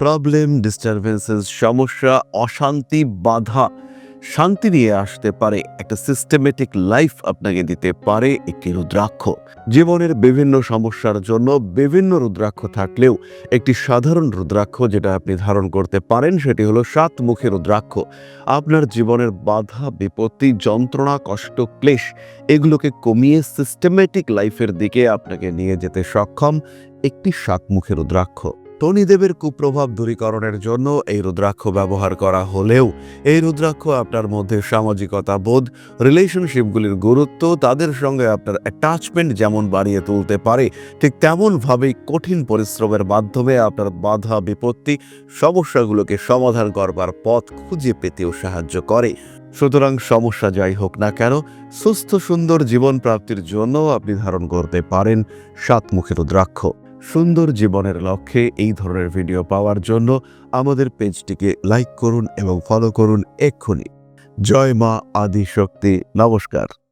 Problem disturbances সমস্যা, অশান্তি, বাধা, শান্তি নিয়ে আসতে পারে। একটা সিস্টেমেটিক লাইফ আপনাকে দিতে পারে একটি রুদ্রাক্ষ। জীবনের বিভিন্ন সমস্যার জন্য বিভিন্ন রুদ্রাক্ষ থাকলেও একটি সাধারণ রুদ্রাক্ষ যেটা আপনি ধারণ করতে পারেন, সেটি হলো সাত মুখের রুদ্রাক্ষ। আপনার জীবনের বাধা, বিপত্তি, যন্ত্রণা, কষ্ট, ক্লেশ, এগুলোকে কমিয়ে সিস্টেমেটিক লাইফের দিকে আপনাকে নিয়ে যেতে সক্ষম একটি সাতমুখী রুদ্রাক্ষ। শনিদেবের কুপ্রভাব দূরীকরণের জন্য এই রুদ্রাক্ষ ব্যবহার করা হলেও এই রুদ্রাক্ষ আপনার মধ্যে সামাজিকতা, বোধ রিলেশনশিপগুলির গুরুত্ব, তাদের সঙ্গে আপনার অ্যাটাচমেন্ট যেমন বাড়িয়ে তুলতে পারে, ঠিক তেমনভাবেই কঠিন পরিশ্রমের মাধ্যমে আপনার বাধা, বিপত্তি, সমস্যাগুলোকে সমাধান করবার পথ খুঁজে পেতেও সাহায্য করে। সুতরাং সমস্যা যাই হোক না কেন, সুস্থ সুন্দর জীবন প্রাপ্তির জন্য আপনি ধারণ করতে পারেন সাতমুখী রুদ্রাক্ষ। সুন্দর জীবনের লক্ষ্যে এই ধরনের ভিডিও পাওয়ার জন্য আমাদের পেজটিকে লাইক করুন এবং ফলো করুন এক্ষুনি। জয় মা আদি শক্তি নমস্কার।